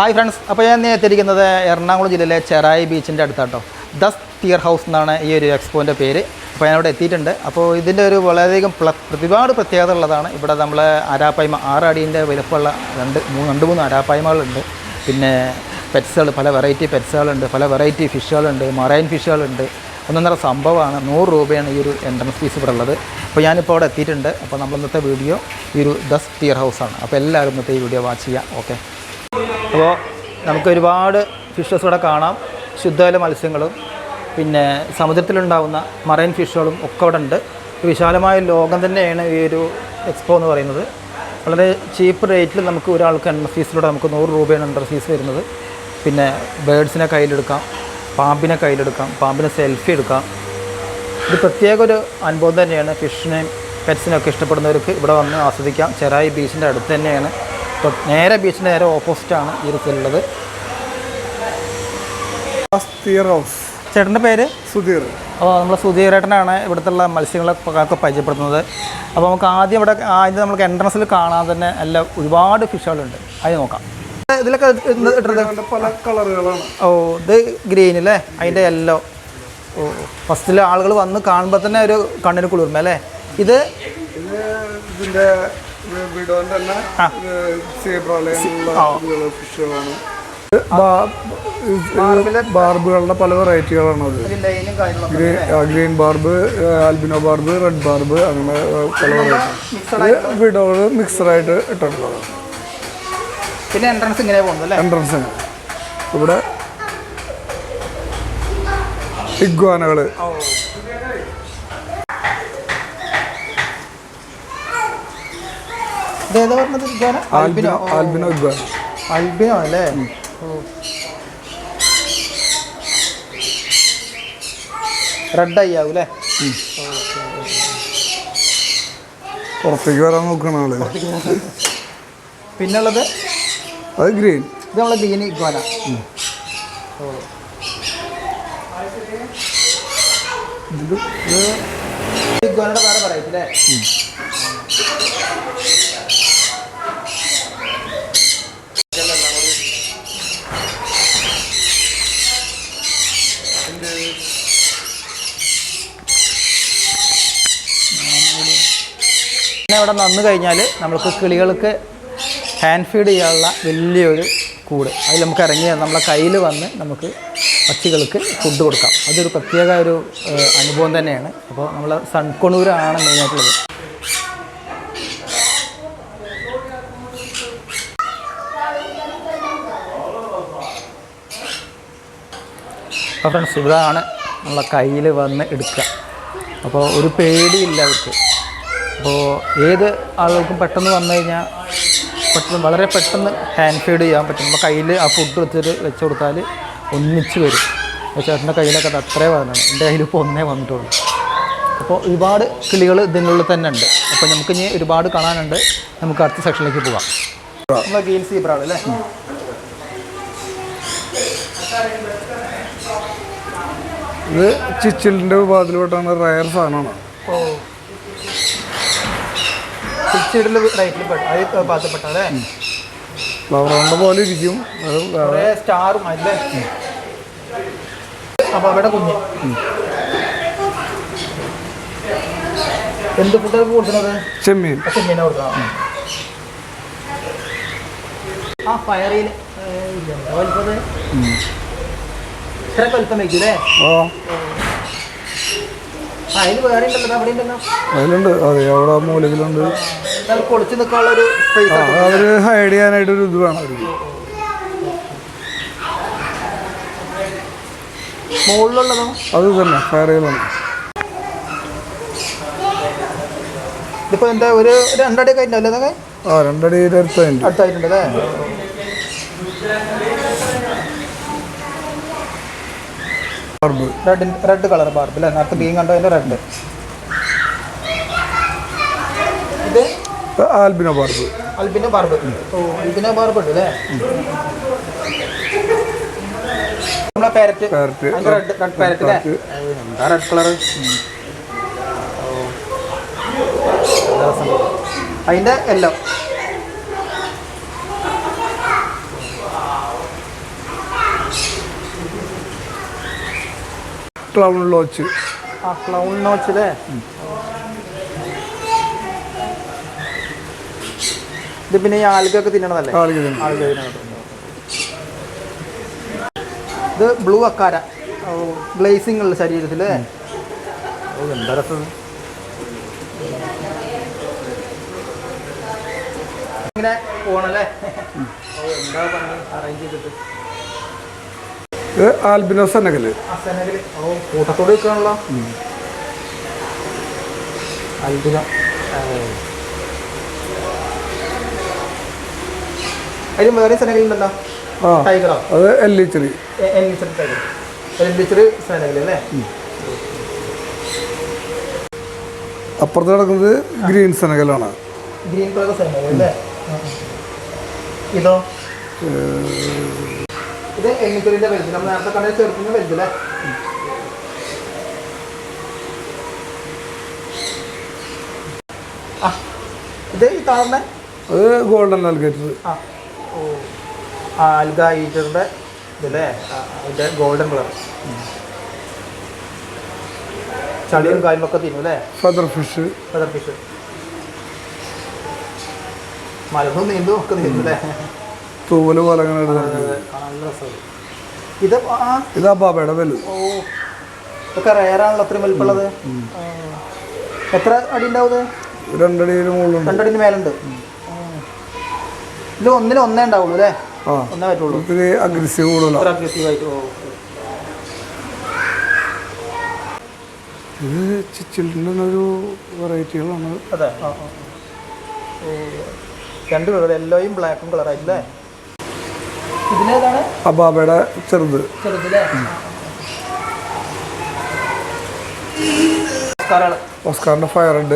Hi friends അപ്പോൾ ഞാൻ എത്തിയിരിക്കുന്നത് എറണാകുളം ജില്ലയിലെ ചെറായി ബീച്ചിന്റെ അടുത്താട്ടോ. ദസ് തിയർ ഹൗസ് എന്നാണ് ഈ ഒരു എക്സ്പോന്റെ പേര്. അപ്പോൾ ഞാൻ അവിടെ എത്തിയിട്ടുണ്ട്. അപ്പോൾ ഇതിന്റെ ഒരു വളരെയധികം ഒരുപാട് പ്രത്യേകത ഉള്ളതാണ്. ഇവിടെ നമ്മൾ ആരാപ്പായ്മ ആറ് അടീന്റെ വലുപ്പമുള്ള രണ്ട് മൂന്ന് രണ്ട് മൂന്ന് ആരാപ്പായ്മകളുണ്ട്. പിന്നെ പെറ്റ്സുകൾ പല വെറൈറ്റി പെറ്റ്സുകളുണ്ട് പല വെറൈറ്റി ഫിഷുകളുണ്ട് മറൈൻ ഫിഷുകളുണ്ട്. ഒന്നൊന്നര സംഭവമാണ്. നൂറ് രൂപയാണ് ഈ ഒരു എൻട്രൻസ് ഫീസ് ഇവിടെ ഉള്ളത്. അപ്പോൾ ഞാനിപ്പോൾ അവിടെ എത്തിയിട്ടുണ്ട്. അപ്പോൾ നമ്മൾ ഇന്നത്തെ വീഡിയോ ഈ ഒരു ദസ് തിയർ ഹൗസാണ്. അപ്പോൾ എല്ലാവരും ഇന്നത്തെ ഈ വീഡിയോ വാച്ച് ചെയ്യാം ഓക്കെ. അപ്പോൾ നമുക്ക് ഒരുപാട് ഫിഷസ് ഇവിടെ കാണാം. ശുദ്ധജല മത്സ്യങ്ങളും പിന്നെ സമുദ്രത്തിലുണ്ടാകുന്ന മറൈൻ ഫിഷുകളും ഒക്കെ ഇവിടെ ഉണ്ട്. വിശാലമായ ലോകം തന്നെയാണ് ഈ ഒരു എക്സ്പോ എന്ന് പറയുന്നത്. വളരെ ചീപ്പ് റേറ്റിൽ നമുക്ക് ഒരാൾക്ക് എണ്ണ ഫീസിലൂടെ നമുക്ക് നൂറ് രൂപയാണ് എണ്ണ ഫീസ് വരുന്നത്. പിന്നെ ബേഡ്സിനെ കയ്യിലെടുക്കാം പാമ്പിനെ കയ്യിലെടുക്കാം പാമ്പിനെ സെൽഫി എടുക്കാം. ഇത് പ്രത്യേക ഒരു അനുഭവം തന്നെയാണ്. ഫിഷിനെയും പെറ്റ്സിനെയൊക്കെ ഇഷ്ടപ്പെടുന്നവർക്ക് ഇവിടെ വന്ന് ആസ്വദിക്കാം. ചെറായി ബീച്ചിന്റെ അടുത്ത് തന്നെയാണ്. നേരെ ബീച്ചിന്റെ നേരെ ഓപ്പോസിറ്റാണ് ഈ ഹൗസ്. ചേട്ടന്റെ പേര്? സുധീർ. അപ്പോൾ നമ്മൾ സുധീരേട്ടനാണ് ഇവിടുത്തെ മത്സ്യങ്ങളെ ഒക്കെ പരിചയപ്പെടുത്തുന്നത്. അപ്പോൾ നമുക്ക് ആദ്യം ഇവിടെ ആദ്യം നമുക്ക് എൻട്രൻസിൽ കാണാൻ തന്നെ അല്ല ഒരുപാട് ഫിഷുകളുണ്ട്. അത് നോക്കാം. ഇതിലൊക്കെ പല കളറുകളാണ്. ഓ ഇത് ഗ്രീൻ അല്ലേ അതിന്റെ യെല്ലോ ഓ ഫസ്റ്റിൽ ആളുകൾ വന്ന് കാണുമ്പോൾ തന്നെ ഒരു കണ്ണിന് കുളിർമ അല്ലേ? ഇത് ഇത് തന്നെ ഫിഷുകളാണ് ബാർബുകളുടെ പല വെറൈറ്റികളാണ് അത്. Green barb albino barb red barb അങ്ങനെ പല വെറൈറ്റി. വിഡോകൾ മിക്സറായിട്ട് ഇട്ടിട്ടുള്ളത് പിന്നെ എൻട്രൻസ് ഇങ്ങനെ എൻട്രൻസിന് ഇവിടെ ഇഗ്വാനകൾ. പറഞ്ഞത്? ആൽബിനോ ആൽബിനോ ഇഗ്വാന അൽബിനോ അല്ലേ? റെഡ് ഐ ആവും അല്ലേ പുറത്തേക്ക് വരാൻ നോക്കണ ആൾ. പിന്നുള്ളത്? അത് ഗ്രീൻ. ഇത് നമ്മളെ ഗ്രീൻ ഇഗ്വാന. ഇഗ്വാനയുടെ വേറെ പറയത്തില്ലേ അവിടെ നന്നു കഴിഞ്ഞാൽ നമുക്ക് കിളികൾക്ക് ഹാൻഡ് ഫീഡ് ചെയ്യാനുള്ള വലിയൊരു കൂട്. അതിൽ നമുക്ക് ഇറങ്ങി നമ്മളെ കയ്യിൽ വന്ന് നമുക്ക് പക്ഷികൾക്ക് ഫുഡ് കൊടുക്കാം. അതൊരു പ്രത്യേക ഒരു അനുഭവം തന്നെയാണ്. അപ്പോൾ നമ്മൾ സൺകൊണൂരാണ് മെയിനായിട്ടുള്ളത് അപ്പോൾ ഫ്രണ്ട്സ് ഇതാണ് നമ്മളെ കയ്യിൽ വന്ന് എടുക്കുക. അപ്പോൾ ഒരു പേടിയില്ല അവർക്ക്. അപ്പോൾ ഏത് ആളുകൾക്കും പെട്ടെന്ന് വന്നു കഴിഞ്ഞാൽ പെട്ടെന്ന് വളരെ പെട്ടെന്ന് ഹാൻഡ് ഫീഡ് ചെയ്യാൻ പറ്റും. നമ്മുടെ കയ്യിൽ ആ ഫുഡ് വെച്ചിട്ട് വെച്ച് കൊടുത്താൽ ഒന്നിച്ച് വരും. ചേട്ടന്റെ കയ്യിലൊക്കെ അത് അത്രേ വരണം എന്റെ കയ്യിൽ ഇപ്പോൾ ഒന്നേ വന്നിട്ടുള്ളൂ. അപ്പോൾ ഒരുപാട് കിളികൾ ഇതിനുള്ളിൽ തന്നെ ഉണ്ട്. അപ്പോൾ നമുക്ക് ഇനി ഒരുപാട് കാണാനുണ്ട്. നമുക്ക് അടുത്ത സെക്ഷനിലേക്ക് പോകാം നമ്മളെ അല്ലേ? ഇത് ചിച്ചിലിന്റെ വിഭാഗത്തിൽപ്പെട്ടാണ് റയർ സാധനമാണ്. ഓ. പിച്ചിടൽ റൈറ്റിൽ പെട്ട ഭാഗത്ത് അല്ലേ? ഫ്ലവർ പോലെ ഇരിക്കും. സ്റ്റാറും അല്ലേ? അപ്പോൾ അവിടെ കുഞ്ഞ്. എന്ത് ഫുഡാണ് കൊടുക്കുന്നത്? ചെമ്മീൻ. ചെമ്മീനെ കൊടുക്കണം ആ. ഫയറിൽ വലിപ്പത്? ഇത്ര വലിപ്പം വയ്ക്കൂലേ? ആ ആ അതിന് വേറെ ഉണ്ടല്ലോ അവിടെ ഉണ്ടല്ലോ അതിലുണ്ട്. അതെ അവിടെ മൂലകിലുണ്ട്. അവർ ഹൈഡ് ചെയ്യാനായിട്ട് ഒരു ഇത് വേണം. അവർക്ക് അത് തന്നെ ഫയറുകളാണ് ഇതിപ്പോ എന്താ ഒരു രണ്ടടി കഴിഞ്ഞല്ലേ ആ രണ്ടടി അടുത്തായിട്ടുണ്ട് അടുത്തായിട്ടുണ്ട്. അല്ലേ barb red red colour barb അല്ലേ നേരത്തെ ഗ്രീൻ കണ്ടതിന്റെ റെഡ് ഇത്? ആൽബിനോ ബാർബ് അൽബിനോ ബാർബ് ഓ അൽബിനോ ബാർബ് ഉണ്ട് അല്ലേ നമ്മളെ പാരറ്റ്. റെഡ് റെഡ് പാരറ്റ് അല്ലേ. എന്താ റെഡ് കളർ അതിന്റെ എല്ലോ ക്ലൗൺ ലോച്ച് ആ ക്ലൗൺ നോച്ചിലെ ഇത് പിന്നെ ഈ ആൽഗൊക്കെ തിന്നണതല്ലേ? ആൽഗ ഇത് ബ്ലൂ അക്കാര. ഗ്ലേസിംഗ് ഉള്ള ശരീരത്തിൽ എന്താ രസം? ഇങ്ങനെ പോണല്ലേ? എന്താ പണി അറേഞ്ച് ചെയ്തിട്ട്. ഇത് ആൽബിനോ സെനകൽ ഓ കൂട്ടത്തോട് വെക്കുകയാണല്ലോ അത്ഭുത അതിന് വേറെ സെനകളുണ്ടല്ലോ ആ ടൈഗറോ? അത് എല്ലിച്ചെറി ടൈഗർ. അപ്പുറത്ത് നടക്കുന്നത് ഗ്രീൻ സെനകലാണ് ഗ്രീൻ കളർ സെനകൾ അല്ലേ? ഇതോ? ഇത് എങ്ങനത്തെ വലുത്? നമ്മൾ നേരത്തെ കണ്ട ചെറുക്കുന്ന വലുതല്ലേ? ഇത് ഈ താഴ്ന്ന അത് ഗോൾഡൻ ആൽഗേറ്റർ. ആ ഓ ആ ആൽഗ ഈറ്ററിന്റെ ഇതല്ലേ? അതിന്റെ ഗോൾഡൻ കളർ. ചളിയും കാര്യങ്ങളൊക്കെ തിന്നും അല്ലേ? ഫദർ ഫിഷ് ഫദർ ഫിഷ് മലമ്പും നീന്തും ഒക്കെ തിന്നും അല്ലേ? തൂവൽ പോലെ അങ്ങനെ ഇത് ഇതൊക്കെ റയറാണല്ലോ അത്രയും വലിപ്പമുള്ളത്? എത്ര അടി ഉണ്ടാവും മുകളിലുണ്ട്. രണ്ടടിന് മേലുണ്ട്. ഇതിൽ ഒന്നിൽ ഒന്നേ ഉണ്ടാവുള്ളൂ അല്ലേ? ഒന്നേ പറ്റുള്ളൂ. ഒത്തിരി അഗ്രസീവ് ഇത് ചിച്ചിലിന്റെ ഒരു വെറൈറ്റികളാണ് അതെ. രണ്ട് കളർ യെല്ലോയും ബ്ലാക്കും കളറായില്ലേ അബാബയുടെ ചെറുത്. ചെറുതില്ലേ ഓസ്കാറിന്റെ ഫയർ ഉണ്ട്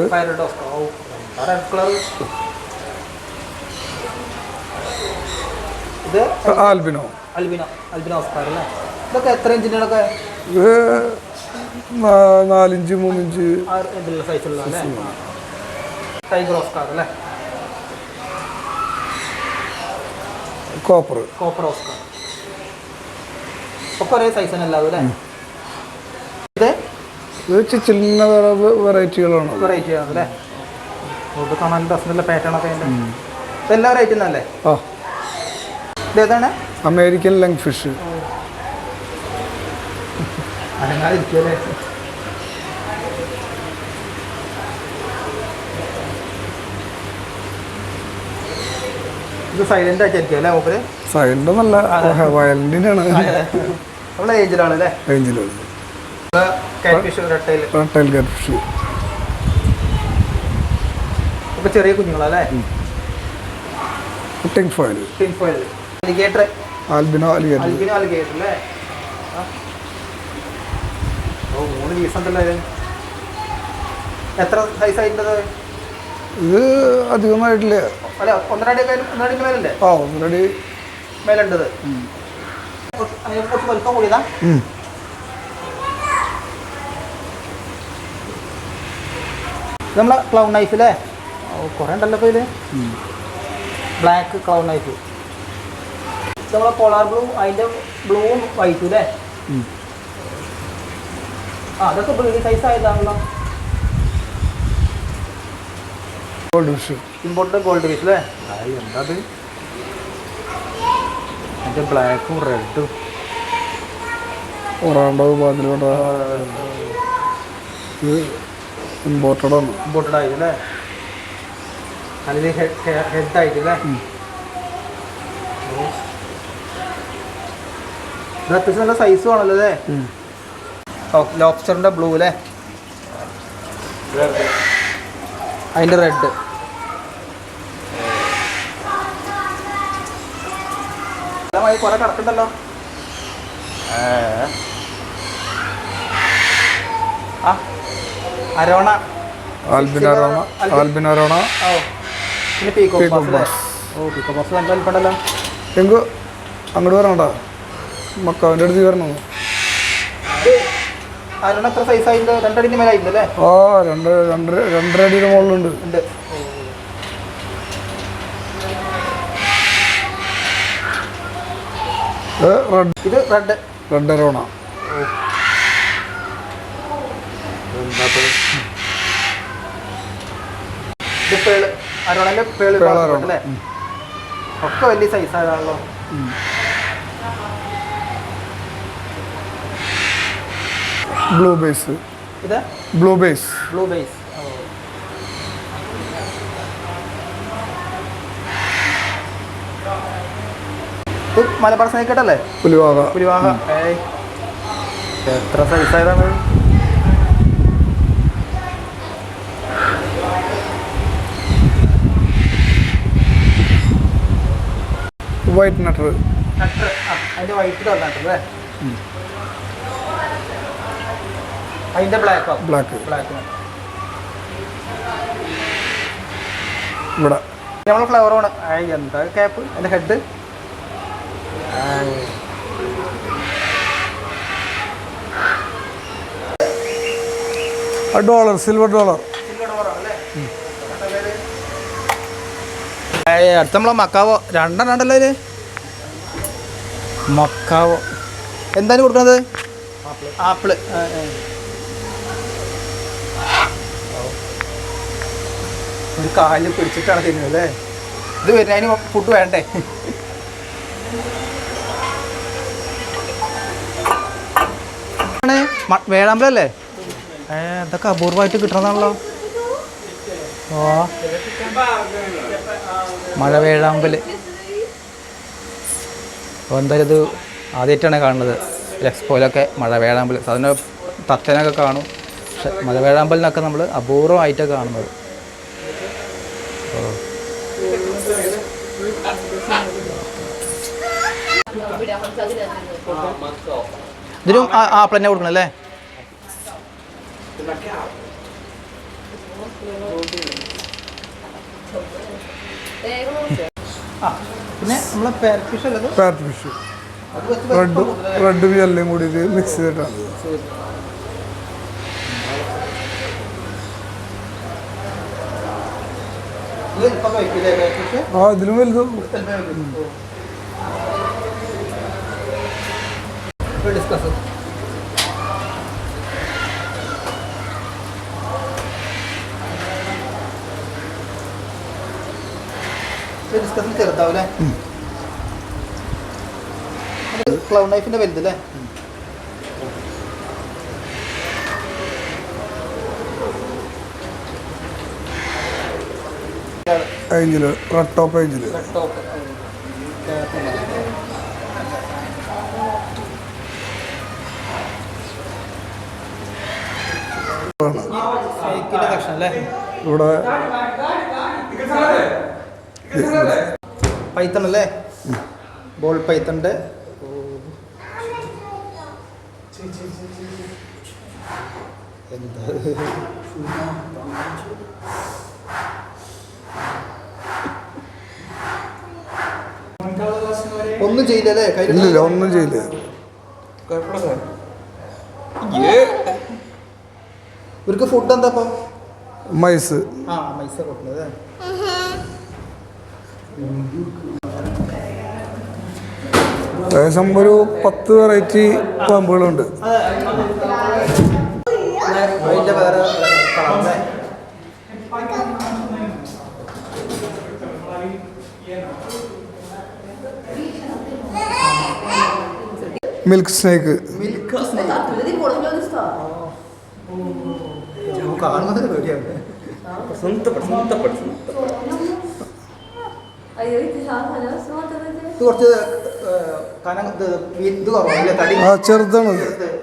ആൽബിനോ. അൽബിനോ അൽബിനോ ഓസ്കാർ അല്ലേ? ഇതൊക്കെ എത്ര നാ- നാലിഞ്ച് മൂന്നിഞ്ച്. സൈസുള്ള ടൈഗർ ഓസ്കാർ അല്ലേ? കോപ്പർ. Copper oscar. ഒക്കെ ഒരേ സൈസ് തന്നെ അല്ലേ? ഇത് ഇത് വെറൈറ്റികളാണ് അല്ലേ? കാണാൻ പാറ്റേൺ ഒക്കെ ഉണ്ട്. ഇതെല്ലാം തന്നെ അമേരിക്കൻ ലങ് ഫിഷ് അനങ്ങാതിരിക്കുമല്ലേ ഇത് സൈലന്റ് ആയിട്ടായിരിക്കും അല്ലേ മൂപ്പര്? സൈലന്റ് നല്ല വയലിന്റെ ആണ് ഉള്ള ഏജിലാണ് അല്ലേ? റേഞ്ചിലുള്ളത് കാറ്റ്ഫിഷ് റെട്ടയിൽ ടൈൽ ഗാറ്റ് ഫിഷ് ഇപ്പൊ ചെറിയ കുഞ്ഞുങ്ങളല്ലേ tin foil tin foil alligator. Albino alligator. Albino alligator അല്ലേ. ഓ മൂന്ന് പീസ് ഉണ്ടല്ലോ എത്ര സൈസ് ആയിട്ടുള്ളത് ഇത് അധികമായിട്ടില്ല. അല്ല മേലല്ലേ ആ ഒന്നരടി. മേലുണ്ടത് വലിപ്പം കൂടിയതാ. നമ്മളെ ക്ലൗൺ നൈഫ് അല്ലേ കുറേ ഉണ്ടല്ലോ ഇപ്പോൾ ഇതിൽ ബ്ലാക്ക് ക്ലൗൺ നൈഫ് നമ്മളെ പോളാർ ബ്ലൂ അതിന്റെ ബ്ലൂവും വൈറ്റും അല്ലേ ആ അതൊക്കെ breed size ആയതാണല്ലോ. Gold fish important gold fish അല്ലേ എന്താ അത്? അതിന്റെ ബ്ലാക്കും റെഡും ഒറാണ്ടോ പാതിലോട്ട ഇത് ഇമ്പോർട്ടഡ് ആണ്. ഇമ്പോർട്ടഡ് ആയിട്ടല്ലേ അതിൽ ഹെഡ് ആയിട്ടല്ലേ ഇത് അത്യാവശ്യം നല്ല സൈസും ആണല്ലോ അല്ലേ? ലോബ്സ്റ്ററിന്റെ ബ്ലൂ അല്ലേ? അതിന്റെ റെഡ് കുറേ കിടക്കണ്ടല്ലോ. ആ arowana. Albino arowana. Albino arowana. ഓ പിന്നെ പീക്കോ Peacock പാസ് അല്ലേ? ഓ പീക്കോ പാസ് നല്ല വലിപ്പമുണ്ടല്ലോ. എങ്കു അങ്ങോട്ട് മക്കാവിന്റെ അടുത്ത് വരണോ? ഇത് അരോണ എത്ര സൈസ് ആയിട്ടുണ്ട്? രണ്ടടിന്റെ മേലെ അല്ലേ? ഓ രണ്ട് രണ്ടര രണ്ടര അടിയുടെ മുകളിലുണ്ട്. ഉണ്ട്. റെഡ് ഇത് റെഡ് റെഡ് അരോണ ഇത് പേൾ. അരോണന്റെ പേൾ പേൾ അല്ലേ ഒക്കെ വലിയ സൈസ് ആണല്ലോ. ബ്ലൂ ബേസ് ഇത്? Blue base blue base Malabar സ്നേക്കട്ടല്ലേ പുലിവാഹ പുലിവാഹ എത്ര സൈസ് ആയതാണ് വൈറ്റ് നട്ടർ നട്ടർ അതിന്റെ വൈറ്റ് നട്ടർ അല്ലേ? അതിന്റെ ബ്ലാക്കോ ബ്ലാക്ക് ബ്ലാക്ക് ഇവിടെ. നമ്മൾ ഫ്ലവർ ആണ്. എന്താ ക്യാപ്പ് അതിന്റെ ഹെഡ് ഡോളർ സിൽവർ ഡോളർ. അടുത്ത നമ്മളെ മക്കാവോ? രണ്ടെണ്ണം ഉണ്ടല്ലോ ഇതിൽ മക്കാവോ. എന്താണ് കൊടുക്കുന്നത് ആപ്പിൾ. ഒരു കാലിൽ പിടിച്ചിട്ടാണ് തിന്നുന്നത് അല്ലേ? ഇത് വരുന്നതിന് ഫുഡ് വേണ്ടേ? വേഴാമ്പലല്ലേ ഏ ഇതൊക്കെ അപൂർവമായിട്ട് കിട്ടണതാണല്ലോ ഓ. മഴ വേഴാമ്പൽ അപ്പോൾ എന്തായാലും ഇത് ആദ്യമായിട്ടാണ് കാണുന്നത്. എക്സ്പോയിലൊക്കെ മഴ വേഴാമ്പൽ സാധാരണ തത്തനൊക്കെ കാണും. പക്ഷെ മഴ വേഴാമ്പലിനൊക്കെ നമ്മൾ അപൂർവമായിട്ടാണ് കാണുന്നത്. ഓ. ഇതിനും ആപ്പിൾ തന്നെ കൊടുക്കണം അല്ലേ? പിന്നെ നമ്മളെ പാരറ്റ് ഫിഷ് അല്ലത്? പാറ്റ് ഫിഷ് റെഡ് റെഡും എല്ലാം കൂടിയിട്ട് മിക്സ് ചെയ്തിട്ടാണ് ആ ഇതിലും വലുത്. ഡിസ്കസ് ഡിസ്കസ് ചെറുതാവൂലേ? ക്ലൗ നൈഫിന്റെ വലുതല്ലേ റെഡ് ടോപ്പ് റെഡ് സ്നേക്കിന്റെ അല്ലേ? ഇവിടെ പൈത്തൺ അല്ലേ? ബോൾ പൈത്തണ്ട് എന്താ? ഒന്നും കയ്യിൽ ഒന്നും ചെയ്യില്ല. ഇവർക്ക് ഫുഡ് എന്താ ഇപ്പം മൈസ്. ആ മൈസ കൊടുക്കുന്നത് ഏകദേശം ഒരു പത്ത് വെറൈറ്റി പാമ്പുകളുണ്ട്. മിൽക്ക് സ്നേക്ക് മിൽക്ക് Vedi കാണുന്നത് പേടിയാണ്. കുറച്ച് കനം ഇത് കുറവല്ലേ തടി. ആ ചെറുതാണത്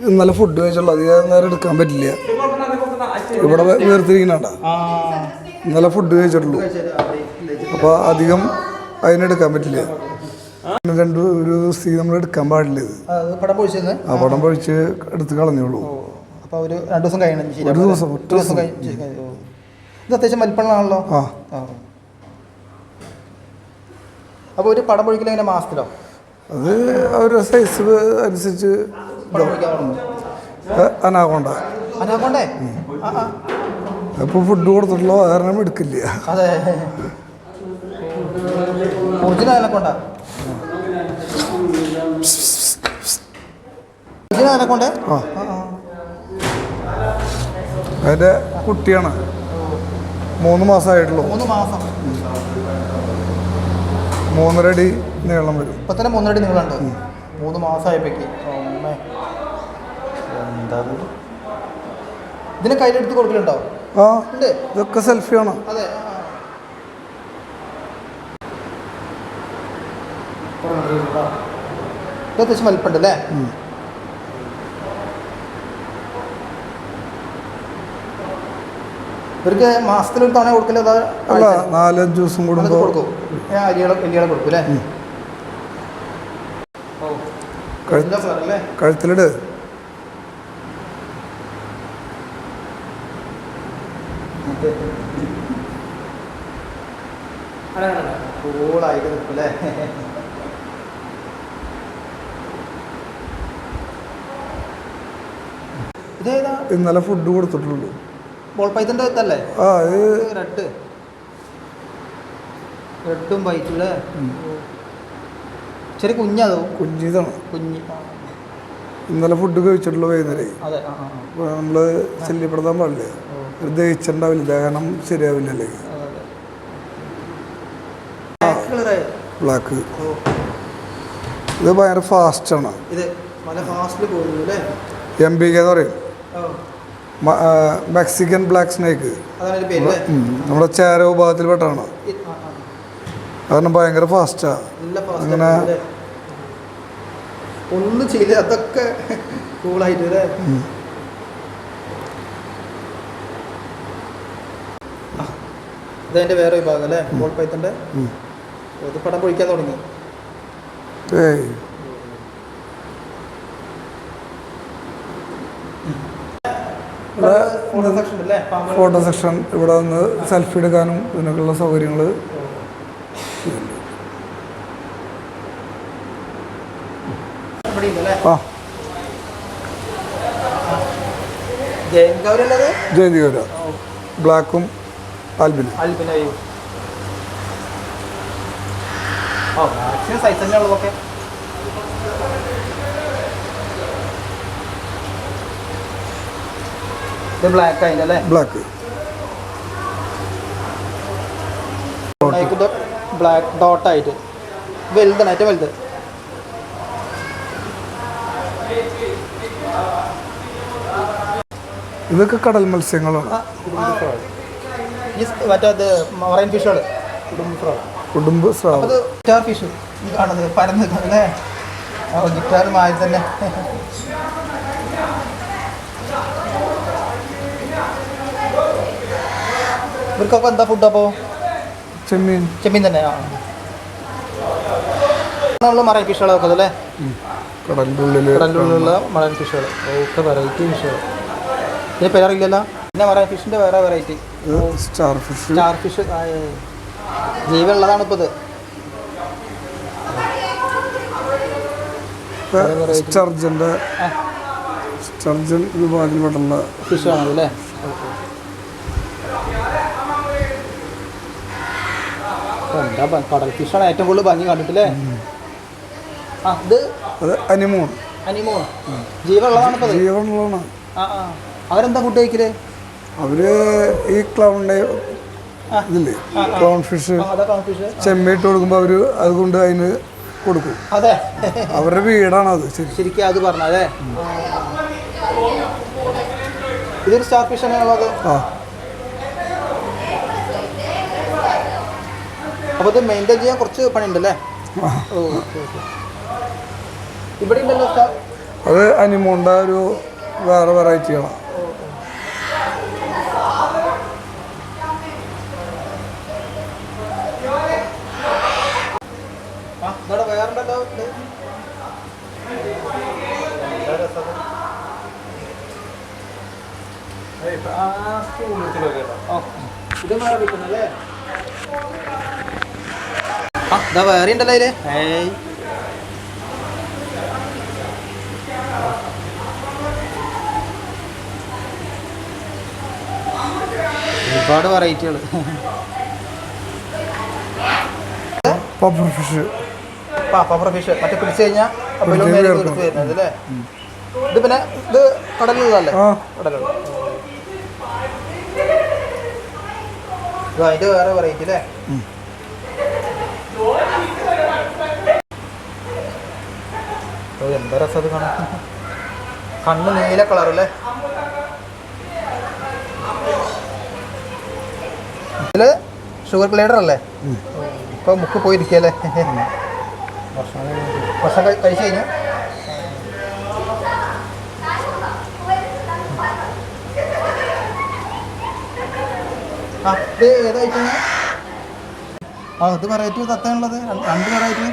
ഇന്നലെ ഫുഡ് കഴിച്ചുള്ള അധികം നേരം എടുക്കാൻ പറ്റില്ല. ഇവിടെ വേ- നല്ല ഫുഡ് കഴിച്ചിട്ടുള്ളൂ. അപ്പൊ? അപ്പോൾ അധികം അതിനെടുക്കാൻ പറ്റില്ല. രണ്ട് ഒരു സ്ത്രീ നമ്മൾ എടുക്കാൻ പാടില്ല ഇത്. പടം ആ പടം പൊഴിച്ച് എടുത്ത് കളഞ്ഞോളൂ. അപ്പോൾ ഒരു രണ്ട് ദിവസം കഴിയണം ഒരു ദിവസം, ഒറ്റ ദിവസം കഴി- ശരി, കഴി- ഓ. ഇത് അത്യാവശ്യം വലിപ്പമുള്ളതാണല്ലോ? ആ. അപ്പോൾ ഒരു പടം പൊഴിക്കൽ എങ്ങനെ മാസത്തിലോ? അത് ഒരു സൈസ് അനുസരിച്ച് അനാകൊണ്ട. അനാകൊണ്ടേ? ആ ഫുഡ് കൊടുത്തിട്ടുള്ള കാരണം എടുക്കില്ല. അതെ. അനക്കൊണ്ട അനക്കൊണ്ടേ ആ. അതിന്റെ കുട്ടിയാണ്. മൂന്ന് മാസമായിട്ടുള്ളൂ. മൂന്ന് മാസം. മൂന്നര അടി നീളം വരും. ഇപ്പൊ തന്നെ മൂന്നരടി നിങ്ങളുണ്ട് മൂന്ന് മാസമായപ്പോഴേക്ക്. അമ്മേ. എന്താ ഇത്? ഇതിനെ കയ്യിലെടുത്ത് കൊടുക്കലുണ്ടോ? ആ ഉണ്ട്. ഇതൊക്കെ സെൽഫിയാണ്. അതെ. ആ. ഇത് അത്യാവശ്യം വലിപ്പുണ്ട് അല്ലേ? ഇവർക്ക് മാസത്തിൽ ഒരു തവണ കൊടുക്കില്ല അതാ അല്ല നാലഞ്ച് ദിവസം കൂടുമ്പോൾ കൊടുക്കും. അരികളെ എല്ലികളെ കൊടുക്കും അല്ലേ? കഴുത്തിലിട്. കൂളായിട്ട് നിൽക്കും ഇതേതാ ഇന്നലെ ഫുഡ് കൊടുത്തിട്ടുള്ളൂ. ബോൾ പൈത്തന്റെ ഇതല്ലേ? ആ ഇത് റെഡ് റെഡും വൈറ്റും അല്ലേ ചെറിയ കുഞ്ഞതോ? കുഞ്ഞിതാണ്. കുഞ്ഞ്. ഇന്നലെ ഫുഡ് കഴിച്ചിട്ടുള്ള വൈകുന്നേരം. അപ്പോൾ നമ്മൾ ശല്യപ്പെടുത്താൻ പാടില്ല? ദഹിച്ചിട്ടുണ്ടാവില്ല ദഹനം ശരിയാവില്ല അല്ലെങ്കിൽ? ബ്ലാക്ക് ഇത് ഭയങ്കര ഫാസ്റ്റാണ് എം ബി കെ എന്ന് പറയും. മെക്സിക്കൻ ബ്ലാക്ക് സ്നേക്ക് നമ്മുടെ ചേര വിഭാഗത്തിൽപ്പെട്ടാണ്. കാരണം ഭയങ്കര ഫാസ്റ്റാ നല്ല ഫാസ്റ്റ് അങ്ങനെ- ഒന്നും ചെയ്യില്ല അതൊക്കെ കൂളായിട്ട് അല്ലേ? ആ, ഇതതിന്റെ വേറെ വിഭാഗം അല്ലേ? ബോൾ. ഇത് പടം പൊഴിക്കാൻ തുടങ്ങി. ഏയ്. ഇവിടെ ഫോട്ടോ സെക്ഷൻ ഇവിടെ വന്ന് സെൽഫി എടുക്കാനും ഇതിനൊക്കെയുള്ള സൗകര്യങ്ങൾ ആ. ഗൗരല്ലത് ജയന്തികര ബ്ലാക്കും ആൽബിനും. ഓ മാക്സിമം സൈസ് തന്നെ ഇത് ബ്ലാക്ക് അതിന്റെ അല്ലേ? ബ്ലാക്ക് ബ്ലാക്ക് ഡോട്ടായിട്ട് വലുതാണ് ഏറ്റവും വലുത്. ഇതൊക്കെ കടൽ മത്സ്യങ്ങളാണ്. മറ്റേത് മറൈൻ ഫിഷുകൾ കുടുംബ കുടുംബ സ്രാവ് അത് ഗിറ്റാർ ഫിഷ് ഈ കാണുന്നത് പരന്ന് അല്ലേ ഗിറ്റാർ തന്നെ. ഇവർക്കൊക്കെ എന്താ ഫുഡ് അപ്പോൾ ചെമ്മീൻ. ചെമ്മീൻ തന്നെ ആ. നമ്മൾ മറൈൻ ഫിഷുകളൊക്കെ അല്ലേ? കടലിന്റെ ഉള്ളിൽ കടലിലുള്ള മറൈൻ ഫിഷുകൾ. ഒക്കെ വെറൈറ്റി ഫിഷുകൾ ഇതിന് പേരറിയില്ലല്ലോ? പിന്നെ മറൈൻ ഫിഷിന്റെ വേറെ variety star fish star fish ജീവനുള്ളതാണ് ഇപ്പോൾ ഇത് സ്റ്റർജന്റെ. സ്റ്റർജൻ വിഭാഗത്തിൽപ്പെട്ടുള്ള ഫിഷ് ആണ് അല്ലേ എന്താ ഭ- കടൽ ഫിഷാണ് ഏറ്റവും കൂടുതൽ ഭംഗി കണ്ടിട്ടില്ലേ? ആ ഇത് അത് അനിമോൺ അനിമോൺ ജീവനുള്ളതാണ് ഇപ്പോൾ ജീവനുള്ളതാണ്. ആ ആ. അവരെന്താ ഫുഡ് കഴിക്കൽ? അവർ ഈ ക്ലൗണിന്റെ. ഇതില്ലേ. Clown fish. ആ, അതൊക്കെ ഫിഷ്. ചെമ്മീട്ട് കൊടുക്കുമ്പോൾ അവർ അതുകൊണ്ട് അതിന് കൊടുക്കും. അതെ. അവരുടെ വീടാണ് അത് ശരി. ശരിക്കും അത് പറഞ്ഞ അല്ലേ? ഇതൊരു സ്റ്റാർ ഫിഷ് തന്നെയാണുള്ളത് ആ. അപ്പോൾ ഇത് മെയിന്റെയിൻ ചെയ്യാൻ കുറച്ച് പണിയുണ്ടല്ലേ? ഇവിടെ ഉണ്ടല്ലോ അത് അനിമോണിന്റെ ഒരു വേറെ വെറൈറ്റികളാണ് ഇത് വേറെ കിട്ടുന്നല്ലേ? ആ ഇതാ വേറെ ഉണ്ടല്ലോ അതിൽ. ഏയ്. ഒരുപാട് വെറൈറ്റികൾ പപ്പർ ഫിഷ് പപ്പർ ഫിഷ് മറ്റേ പിടിച്ചു കഴിഞ്ഞാൽ വരുന്നത് അല്ലേ? ഇത് പിന്നെ ഇത് കടലുള്ളതല്ലേ ആ. കടലുള്ള അതിന്റെ വേറെ വെറൈറ്റി അല്ലേ എന്താ രസം അത് കാണാൻ? കണ്ണ് നീല കളർ അല്ലേ? ഇതിൽ ഷുഗർ ഗ്ലൈഡർ അല്ലേ? ഇപ്പൊ മുക്ക് പോയിരിക്കല്ലേ? ഭക്ഷണം കഴി- കഴിച്ചു കഴിഞ്ഞു. ഇത് ഏതായിട്ട് ആ ഇത് വെറൈറ്റി തത്തയാണുള്ളത് രണ്ട് വെറൈറ്റി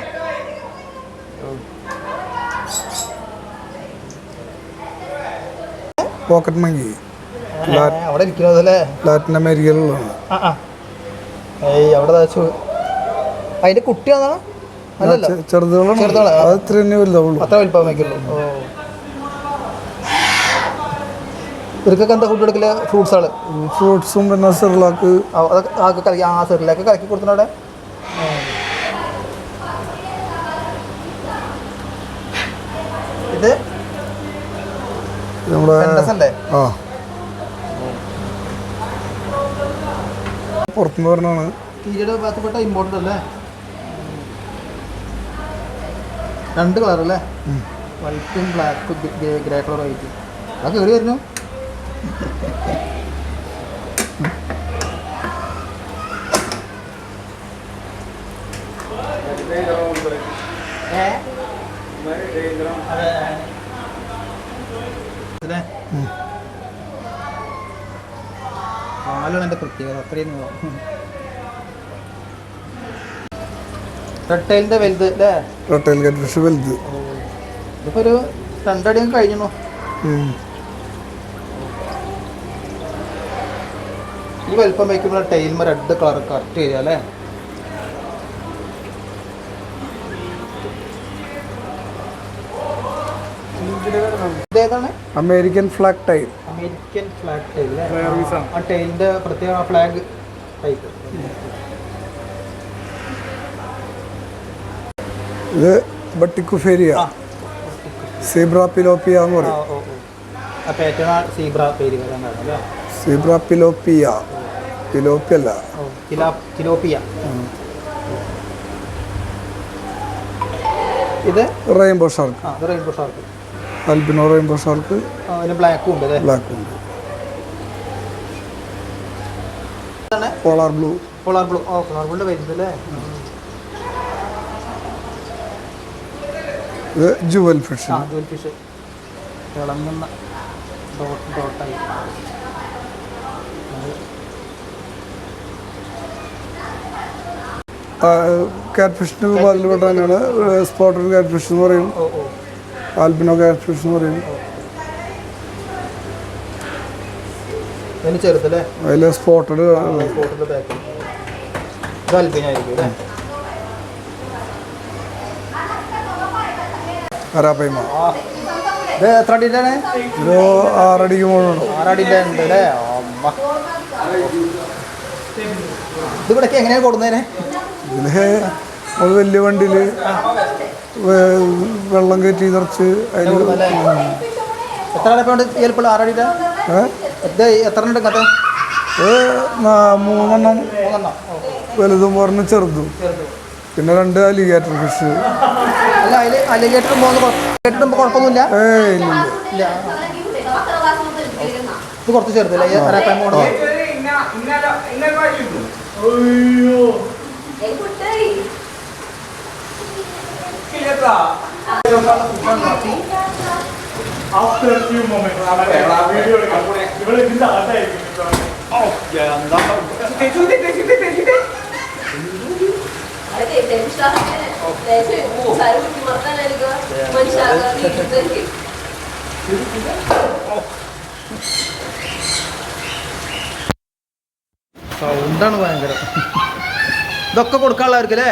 പോക്കറ്റ് മങ്കി അവിടെ ഇരിക്കുന്നത് അല്ലേ? ലാറ്റിൻ അമേരിക്കയിലുള്ളതാണ് ഏയ് അവിടെ അതിന്റെ കുട്ടിയാണോ ചെറുതുകളാണ് അത്ര വലിപ്പമേക്കുള്ളൂ ഓ. ഇവർക്കൊക്കെ എന്താ ഫുഡ് എടുക്കില്ല ഫ്രൂട്ട്സുകൾ ഫ്രൂട്ട്സും പിന്നെ സിർലാക്ക് ആ, അതൊക്കെ ആകെ കലക്കി ആ സെറിലൊക്കെ കലക്കി കൊടുക്കുന്ന അവിടെ? ഇത്? നമ്മുടെ ആ. പുറത്തുനിന്ന് പറഞ്ഞാണ് കീരിയുടെ ഭാഗത്തുപെട്ട ഇമ്പോർട്ടന്റ് അല്ലേ? രണ്ട് കളർ അല്ലേ? വൈറ്റും ബ്ലാക്കും ഗ്രേ കളർ വൈറ്റും അതൊക്കെ എവിടെ വരുന്നു അല്ലേ പാലാണ് എന്റെ പ്രത്യേകത അത്രയും ടൈലിന്റെ വലുത് അല്ലേ? റട്ടയിൽ കറ്റ് ഫിഷ് വലുത്. ഇതിപ്പോൾ ഒരു രണ്ടടി കഴിഞ്ഞു. ഈ വലിപ്പം വയ്ക്കുമ്പോൾ ടൈൽമ റെഡ് കളർ കറക്റ്റ് വരിക അല്ലേ? American flag tile American flag tile ആ ടൈലിന്റെ പ്രത്യേക ഫ്ലാഗ് ടൈപ്പ് ഇത് ബട്ടിക്കുഫേരിയ. സീബ്ര പിലോപ്പിയ എന്ന് പറയും. സീബ്ര സീബ്ര പിലോപ്പിയ പിലോപ്പിയ അല്ല? കിലോപ്പിയ ഇത്? റെയിൻബോ ഷാർക്ക് ആ rainbow shark albino rainbow shark ബ്ലാക്കും ഉണ്ട് ബ്ലാക്ക് ഉണ്ട്. Polar blue. Polar blue. ഓ പോളാർ ബ്ലൂന്റെ വരുന്നത് അല്ലേ? ഇത് ജുവൽ ഫിഷ്. Jewel fish. തിളങ്ങുന്ന ഡോട്ട് ഡോട്ടായി. കാറ്റ് ഫിഷിന്റെ വിഭാഗത്തിൽപ്പെട്ട തന്നെയാണ് സ്പോട്ടഡ് കാറ്റ് ഫിഷ് എന്ന് പറയും. ആൽബിനോ ഫിഷ് എന്ന് പറയും അതിൽ സ്പോട്ടഡ് ബാക്ക് ഇത് എത്ര അടിന്റെ ഇത് ആറടിക്ക് മുകളിലുണ്ട് ആറടിന്റെ ഉണ്ട് അല്ലേ? അമ്മ. എങ്ങനെയാണ് കൊടുക്കുന്നതിനെ അത് വലിയ വണ്ടിയിൽ വെള്ളം കയറ്റി നിറച്ച് അതിൽ എത്ര ആറടിയുടെ ഇത് എത്ര ഉണ്ട് ഇങ്ങനത്തെ മൂന്നെണ്ണം. വലുതും പറഞ്ഞ് ചെറുതും. പിന്നെ രണ്ട് അലിഗേറ്റർ ഫിഷ്. അല്ല അതിൽ അലിഗേറ്റർ പോകുന്ന കുഴപ്പമൊന്നുമില്ല? ഇല്ല. ഇല്ല. ഇത് കുറച്ച് ചെറുതല്ലേ? ഈ അരപ്പാൻ lah. After few moments, video എടുക്കാം. ഇവിടെ ഇതിന്റെ അകത്തായിരിക്കും മിക്കവാറും. ഓ, എന്താ പറയുക? തെച്ചു, തെച്ചു, തെച്ചു, തെച്ചു, തെച്ചു. അതെ, ടെൻഷൻ ആകട്ടെ. ടെൻഷൻ, സാരം കുത്തി സൗണ്ടാണ് ഭയങ്കര ഇതൊക്കെ കൊടുക്കാനുള്ളവർക്ക് അല്ലേ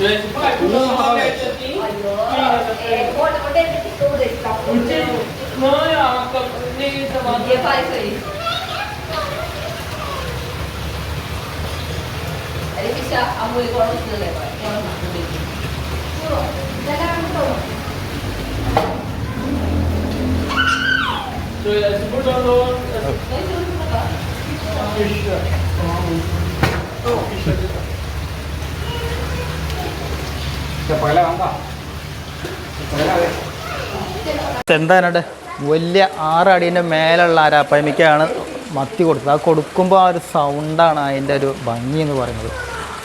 देत Uite, mãe, a nem essa हे पाय सही अरे किशा आमुळे कोण পয়সা আমুল গরম তুলে গরম So, jetzt gut an dort. Ich, oh, ich, എന്താണെ വലിയ ആറടീന്റെ മേലുള്ള അരാപ്പയമിക്കാണ് മത്തി കൊടുത്തത്. ആ കൊടുക്കുമ്പോൾ ആ ഒരു സൗണ്ടാണ് അതിന്റെ ഒരു ഭംഗി എന്ന് പറയുന്നത്.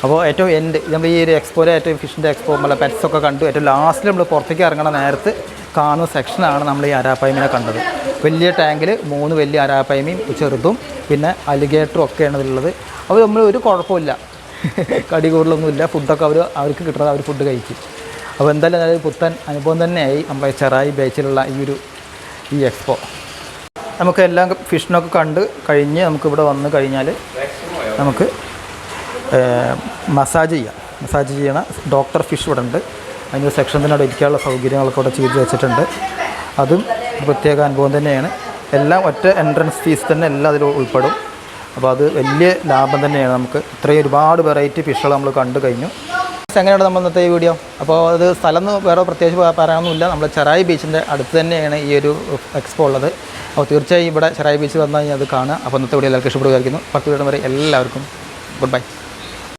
അപ്പോൾ ഏറ്റവും എന്റെ നമ്മൾ ഈ ഒരു എക്സ്പോയിലെ ഏറ്റവും ഫിഷിന്റെ എക്സ്പോ നമ്മളെ പെറ്റ്സ് ഒക്കെ കണ്ടു. ഏറ്റവും ലാസ്റ്റിൽ നമ്മൾ പുറത്തേക്ക് ഇറങ്ങണ നേരത്ത് കാണുന്ന സെക്ഷനാണ് നമ്മൾ ഈ അരാപ്പയമിനെ കണ്ടത്. വലിയ ടാങ്കിൽ മൂന്ന് വലിയ അരാപ്പായ്മയും ചെറുതും പിന്നെ അലിഗേറ്ററും ഒക്കെയാണ് ഇതിലുള്ളത്. അപ്പോൾ നമ്മൾ ഒരു കുഴപ്പമില്ല. കടി കൂടുതലൊന്നുമില്ല. ഫുഡൊക്കെ അവർ അവർക്ക് കിട്ടുന്നത് അവർ ഫുഡ് കഴിക്കും. അപ്പോൾ എന്തായാലും നല്ലൊരു പുത്തൻ അനുഭവം തന്നെയായി നമ്മളെ ചെറായി ബീച്ചിലുള്ള ഈ ഒരു ഈ എക്സ്പോ നമുക്ക് എല്ലാം ഫിഷിനൊക്കെ കണ്ട് കഴിഞ്ഞ് നമുക്ക് ഇവിടെ വന്ന് കഴിഞ്ഞാൽ നമുക്ക് മസാജ് ചെയ്യാം. മസാജ് ചെയ്യണ ഡോക്ടർ ഫിഷ് ഇവിടെ ഉണ്ട്. അതിന് അവിടെ ഇരിക്കാനുള്ള സൗകര്യങ്ങളൊക്കെ ഇവിടെ ചെയ്ത് വെച്ചിട്ടുണ്ട്. അതും പ്രത്യേക അനുഭവം തന്നെയാണ്. എല്ലാം ഒറ്റ എൻട്രൻസ് ഫീസ് തന്നെ എല്ലാം അതിൽ ഉൾപ്പെടും. അപ്പോൾ അത് വലിയ ലാഭം തന്നെയാണ് നമുക്ക്. ഇത്രയും ഒരുപാട് വെറൈറ്റി ഫിഷുകൾ നമ്മൾ കണ്ടു കഴിഞ്ഞു. എങ്ങനെയാണ് നമ്മൾ ഇന്നത്തെ ഈ വീഡിയോ അപ്പോൾ അത് സ്ഥലം വേറെ പ്രത്യേകിച്ച് പറയാനൊന്നുമില്ല. നമ്മൾ ചെറായി ബീച്ചിന്റെ അടുത്ത് തന്നെയാണ് ഈ ഒരു എക്സ്പോ ഉള്ളത്. അപ്പോൾ തീർച്ചയായും ഇവിടെ ചെറായി ബീച്ച് വന്നു കഴിഞ്ഞാൽ അത് കാണുക. അപ്പോൾ ഇന്നത്തെ വീഡിയോ എല്ലാവർക്കും ഇഷ്ടപ്പെടുകയായിരിക്കുന്നു പത്ത് വീടം വരെ എല്ലാവർക്കും ഗുഡ് ബൈ